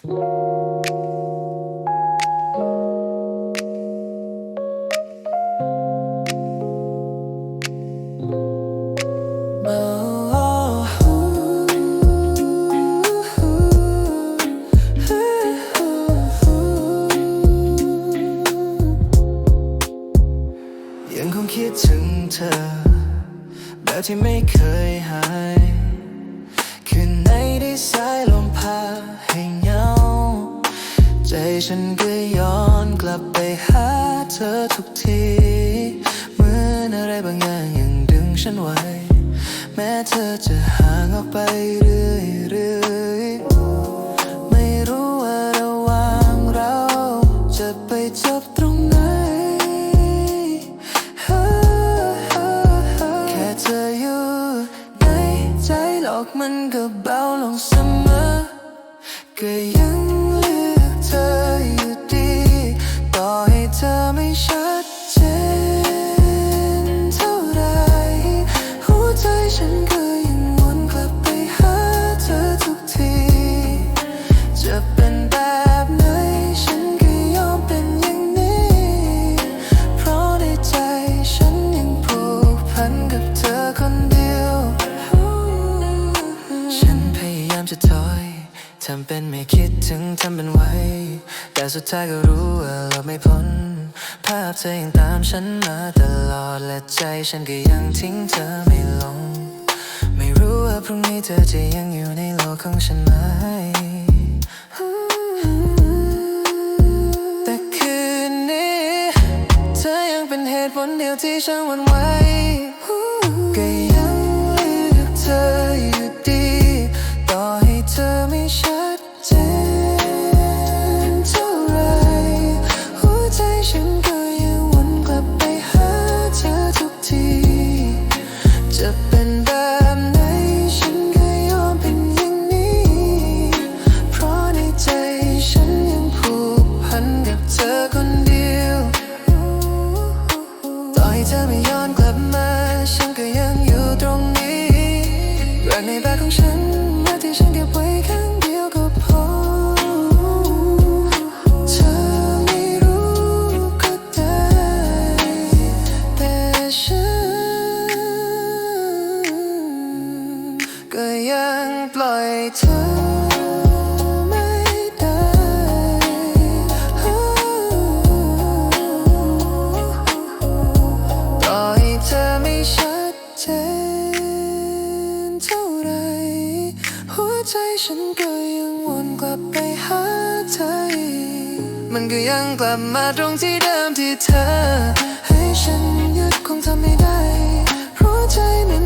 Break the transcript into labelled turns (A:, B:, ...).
A: ยังคงคิดถึงเธอ แบบที่ไม่เคยหาย ฉันก็ย้อนกลับไปหาเธอทุกที เหมือนอะไรบางอย่างยังดึงฉันไว้ แม้เธอจะห่างออกไปเรื่อยๆ ไม่รู้ว่าระหว่างเราจะไปจบตรงไหน แค่เธออยู่ในใจหลอกมันก็เบาลงเสมอก็ยำเป็นไม่คิดถึงทำเป็นไว้ แต่สุดท้ายก็รู้ว่าเราไม่พ้น ภาพเธอยังตามฉันมาตลอดและใจฉันก็ยังทิ้งเธอไม่ลง ไม่รู้ว่าพรุ่งนี้เธอจะยังอยู่ในโลกของฉันไหม แต่คืนนี้ เธอยังเป็นเหตุผลเดียวที่ฉันหวันไหวก็ยังเลือกเธอ ฉันมาที่ฉันเก็บไว้ข้างเดียวก็พอ เธอไม่รู้ก็ได้ แต่ฉันก็ยังปล่อยเธอ ใจฉันก็ยังวนกลับไปหาเธออีกมันก็ยังกลับมาตรงที่เดิมที่เธอ ให้ฉันยึดคงทำไม่ได้เพราะใจมัน